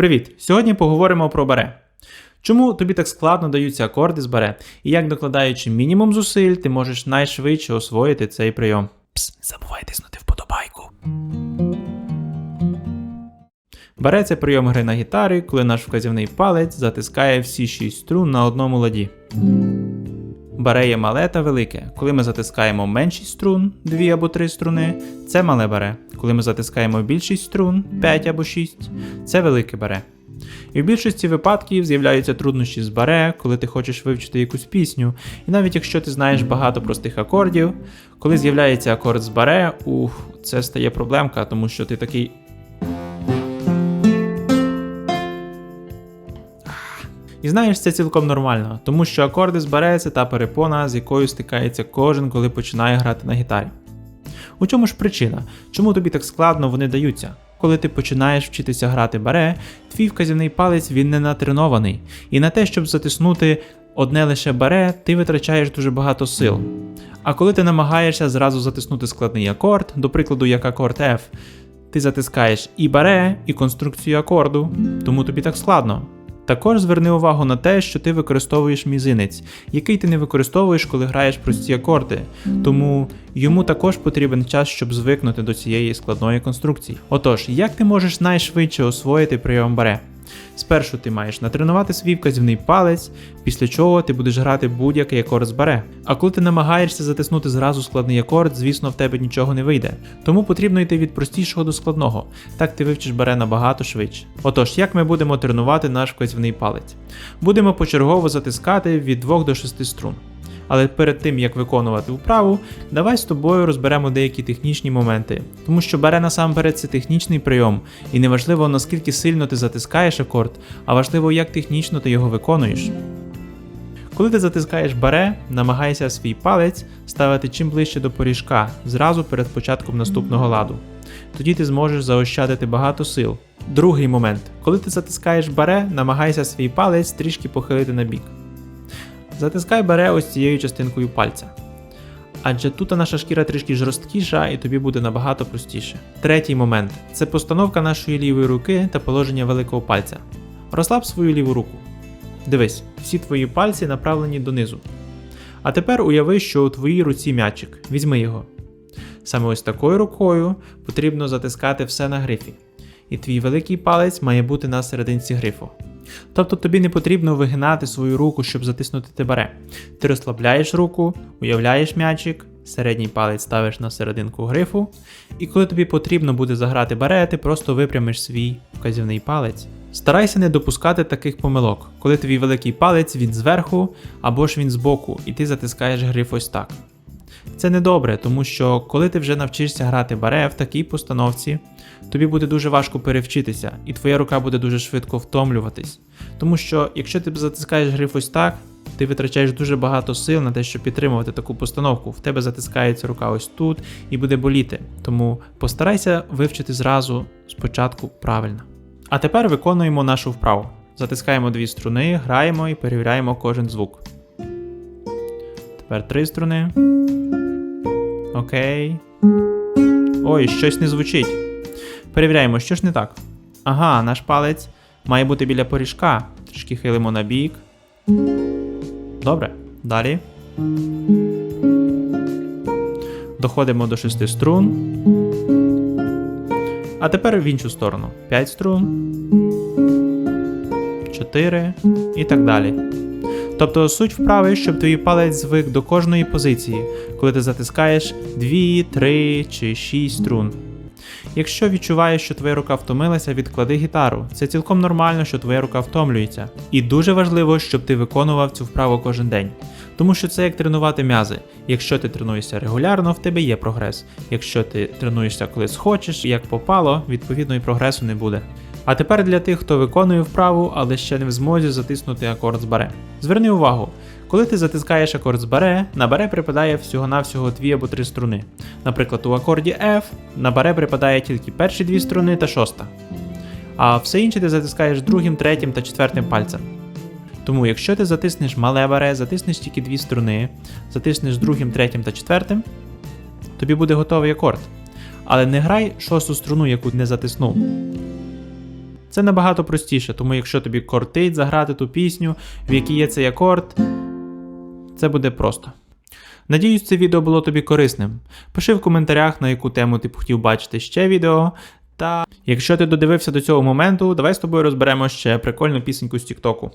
Привіт! Сьогодні поговоримо про баре. Чому тобі так складно даються акорди з баре, і як докладаючи мінімум зусиль, ти можеш найшвидше освоїти цей прийом. Пс, забувай тиснути вподобайку. Баре це прийом гри на гітарі, коли наш вказівний палець затискає всі шість струн на одному ладі. Баре є мале та велике. Коли ми затискаємо меншість струн, 2 або 3 струни, це мале баре. Коли ми затискаємо більшість струн, 5 або 6, це велике баре. І в більшості випадків з'являються труднощі з баре, коли ти хочеш вивчити якусь пісню, і навіть якщо ти знаєш багато простих акордів, коли з'являється акорд з баре, ух, це стає проблемка, тому що ти такий. І знаєш, це цілком нормально, тому що акорди з баре це та перепона, з якою стикається кожен, коли починає грати на гітарі. У чому ж причина? Чому тобі так складно вони даються? Коли ти починаєш вчитися грати баре, твій вказівний палець він не натренований, і на те, щоб затиснути одне лише баре, ти витрачаєш дуже багато сил. А коли ти намагаєшся зразу затиснути складний акорд, до прикладу, як акорд F, ти затискаєш і баре, і конструкцію акорду, тому тобі так складно. Також зверни увагу на те, що ти використовуєш мізинець, який ти не використовуєш, коли граєш прості акорди, тому йому також потрібен час, щоб звикнути до цієї складної конструкції. Отож, як ти можеш найшвидше освоїти прийом баре? Спершу ти маєш натренувати свій вказівний палець, після чого ти будеш грати будь-який акорд з баре. А коли ти намагаєшся затиснути зразу складний акорд, звісно, в тебе нічого не вийде. Тому потрібно йти від простішого до складного. Так ти вивчиш баре набагато швидше. Отож, як ми будемо тренувати наш вказівний палець? Будемо почергово затискати від 2 до 6 струн. Але перед тим як виконувати вправу, давай з тобою розберемо деякі технічні моменти, тому що бере насамперед це технічний прийом, і не важливо наскільки сильно ти затискаєш акорд, а важливо, як технічно ти його виконуєш. Коли ти затискаєш баре, намагайся свій палець ставити чим ближче до поріжка, зразу перед початком наступного ладу. Тоді ти зможеш заощадити багато сил. Другий момент. Коли ти затискаєш баре, намагайся свій палець трішки похилити на бік. Затискай баре ось цією частинкою пальця. Адже тут наша шкіра трішки жорсткіша і тобі буде набагато простіше. Третій момент це постановка нашої лівої руки та положення великого пальця. Розслаб свою ліву руку. Дивись, всі твої пальці направлені донизу. А тепер уяви, що у твоїй руці м'ячик. Візьми його. Саме ось такою рукою потрібно затискати все на грифі. І твій великий палець має бути на серединці грифу. Тобто тобі не потрібно вигинати свою руку, щоб затиснути те баре. Ти розслабляєш руку, уявляєш м'ячик, середній палець ставиш на серединку грифу, і коли тобі потрібно буде заграти баре, ти просто випрямиш свій вказівний палець. Старайся не допускати таких помилок, коли твій великий палець він зверху або ж він збоку, і ти затискаєш гриф ось так. Це не добре, тому що коли ти вже навчишся грати баре в такій постановці, тобі буде дуже важко перевчитися, і твоя рука буде дуже швидко втомлюватись. Тому що якщо ти затискаєш гриф ось так, ти витрачаєш дуже багато сил на те, щоб підтримувати таку постановку. В тебе затискається рука ось тут і буде боліти. Тому постарайся вивчити зразу спочатку правильно. А тепер виконуємо нашу вправу. Затискаємо дві струни, граємо і перевіряємо кожен звук. Тепер три струни. Окей. Ой, щось не звучить. Перевіряємо, що ж не так. Ага, наш палець має бути біля поріжка. Трішки хилимо на бік. Добре. Далі. Доходимо до шести струн. А тепер в іншу сторону. 5 струн. 4 і так далі. Тобто суть вправи, щоб твій палець звик до кожної позиції, коли ти затискаєш 2, 3 чи 6 струн. Якщо відчуваєш, що твоя рука втомилася, відклади гітару. Це цілком нормально, що твоя рука втомлюється. І дуже важливо, щоб ти виконував цю вправу кожен день. Тому що це як тренувати м'язи. Якщо ти тренуєшся регулярно, в тебе є прогрес. Якщо ти тренуєшся коли схочеш, як попало, відповідно і прогресу не буде. А тепер для тих, хто виконує вправу, але ще не в змозі затиснути акорд з баре. Зверни увагу, коли ти затискаєш акорд з баре, на баре припадає всього-навсього дві або три струни. Наприклад, у акорді F на баре припадає тільки перші дві струни та шоста. А все інше ти затискаєш другим, третім та четвертим пальцем. Тому, якщо ти затиснеш мале баре, затиснеш тільки дві струни, затиснеш другим, третім та четвертим, тобі буде готовий акорд. Але не грай шосту струну, яку не затиснув. Це набагато простіше, тому якщо тобі кортить заграти ту пісню, в якій є цей акорд, це буде просто. Надіюсь, це відео було тобі корисним. Пиши в коментарях, на яку тему ти б хотів бачити ще відео. Та якщо ти додивився до цього моменту, давай з тобою розберемо ще прикольну пісеньку з Тіктоку.